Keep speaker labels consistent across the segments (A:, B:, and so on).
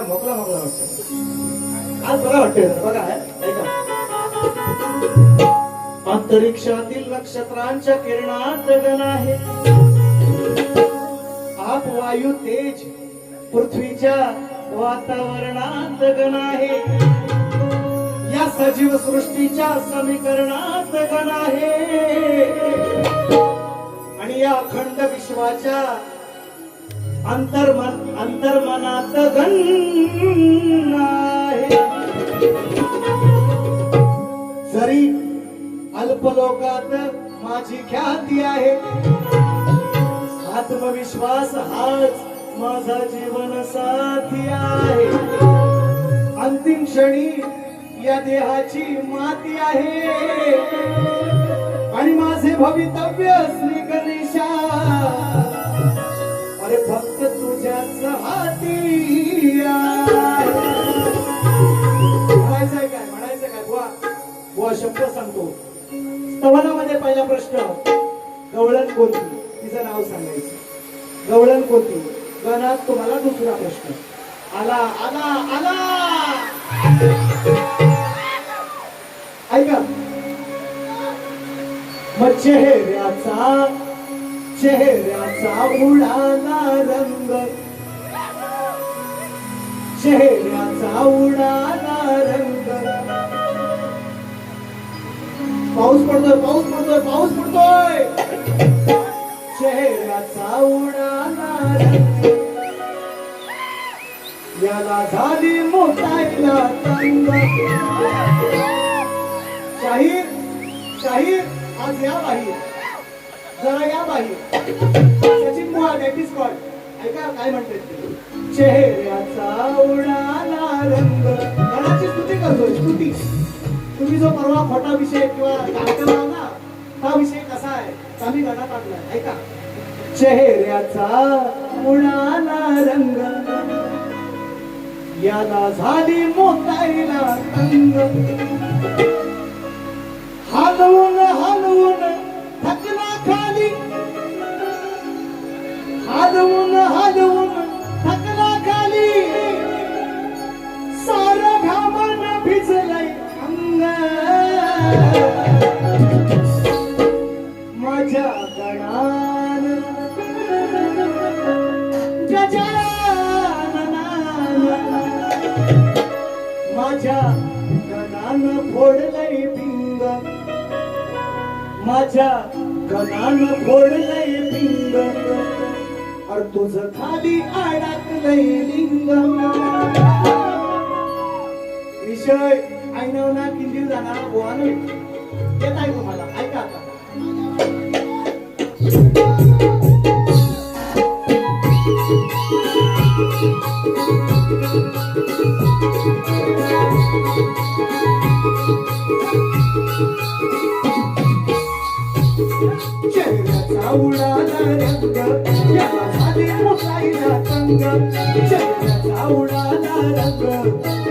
A: काय मोकला मोकळा वाटतो आज बरं वाटतंय बघा ऐका. अंतरिक्षातील नक्षत्रांच्या किरणात गण आहे. आप वायू तेज पृथ्वीच्या वातावरणात गण आहे. या सजीव सृष्टीच्या समीकरणात गण आहे. आणि या अखंड विश्वाच्या अंतर्मन अंतर्मनात गण आहे. जरी अल्पलोकात माझी ख्याती आहे आत्मविश्वास हाच माझा जीवन साथी आहे. अंतिम क्षणी या देहाची माती आहे. आणि माझे भवितव्य श्री गणेशा अरे फक्त तुझ्याच हाती म्हणायचंय काय? म्हणायचं काय? बुवा बुवा शब्द सांगतो. स्तवनामध्ये पहिला प्रश्न गवळण कोणती? तिचं नाव सांगायचं. गवळण कोणती? गणात तुम्हाला दुसरा प्रश्न. आला आला आला! ऐका. मग चेहऱ्याचा चेहऱ्याचा उडाला रंग. चेहऱ्याचा उडाला रंग. पाऊस पडतोय पाऊस पडतोय पाऊस पडतोय. चेहऱ्याचा उडाला रंग. याला झाली मोठायला तंग. शाहीर शाहीर आज या बाहेर. जरा या बाहेर. सचिन बुवा नॅटिस ऐका काय म्हणते चेहऱ्याचा उडाला रंग. गणाची स्तुती करतोय स्तुती. तुम्ही जो परवा खोटा विषय किंवा कार्यक्रम ना हा विषय कसा आहे आम्ही गणात आणलाय ऐका. चेहऱ्याचा उडाला रंग. याला झाली मोताईला तंग हलवून अर तुझं खाली अडकलंय लिंगम. विषय ऐनव ना किंजीर जाणारा गोवा येत आहे तुम्हाला ऐका आता. चेहऱ्याचा उडाला रंग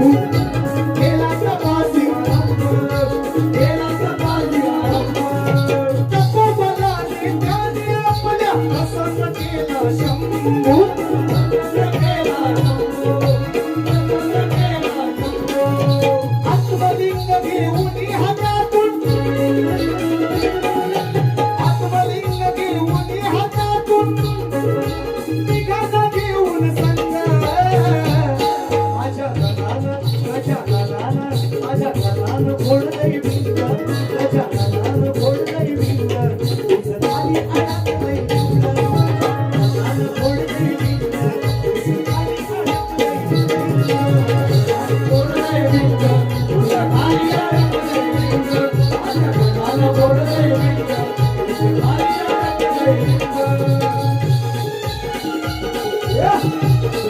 A: Thank you. Thank you.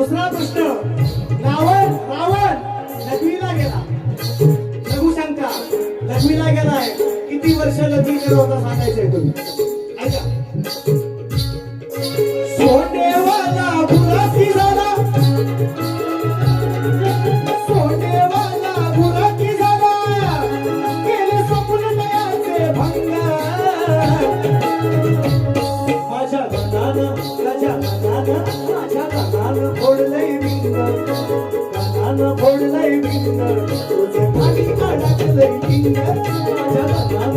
A: दुसरा प्रश्न. रावण रावण लक्ष्मीला गेला. लघु शंका लक्ष्मीला गेलाय. किती वर्ष लक्ष्मी गेलो होता सांगायचंय तुम्ही?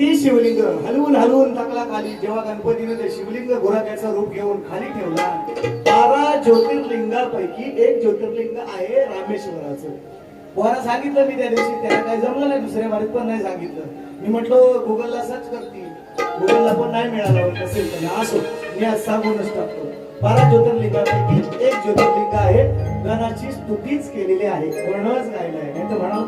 A: ती शिवलिंग हलवून हलवून टाकला खाली. जेव्हा गणपतीने ते शिवलिंग गुराख्याचं रूप घेऊन खाली ठेवला बारा ज्योतिर्लिंगापैकी एक ज्योतिर्लिंग आहे रामेश्वराचं. पोहायला सांगितलं मी त्या दिवशी त्याला काही जमलं नाही दुसऱ्या बारीत पण नाही सांगितलं. मी म्हटलं गुगलला सर्च करते. गुगलला पण नाही मिळालं असेल तर असो. मी आज सांगूनच टाकतो. बारा ज्योतिर्लिंगापैकी एक ज्योतिर्लिंग आहे. गणाची स्तुतीच केलेली आहे. वर्णच गायला आहे नाही तर म्हणाल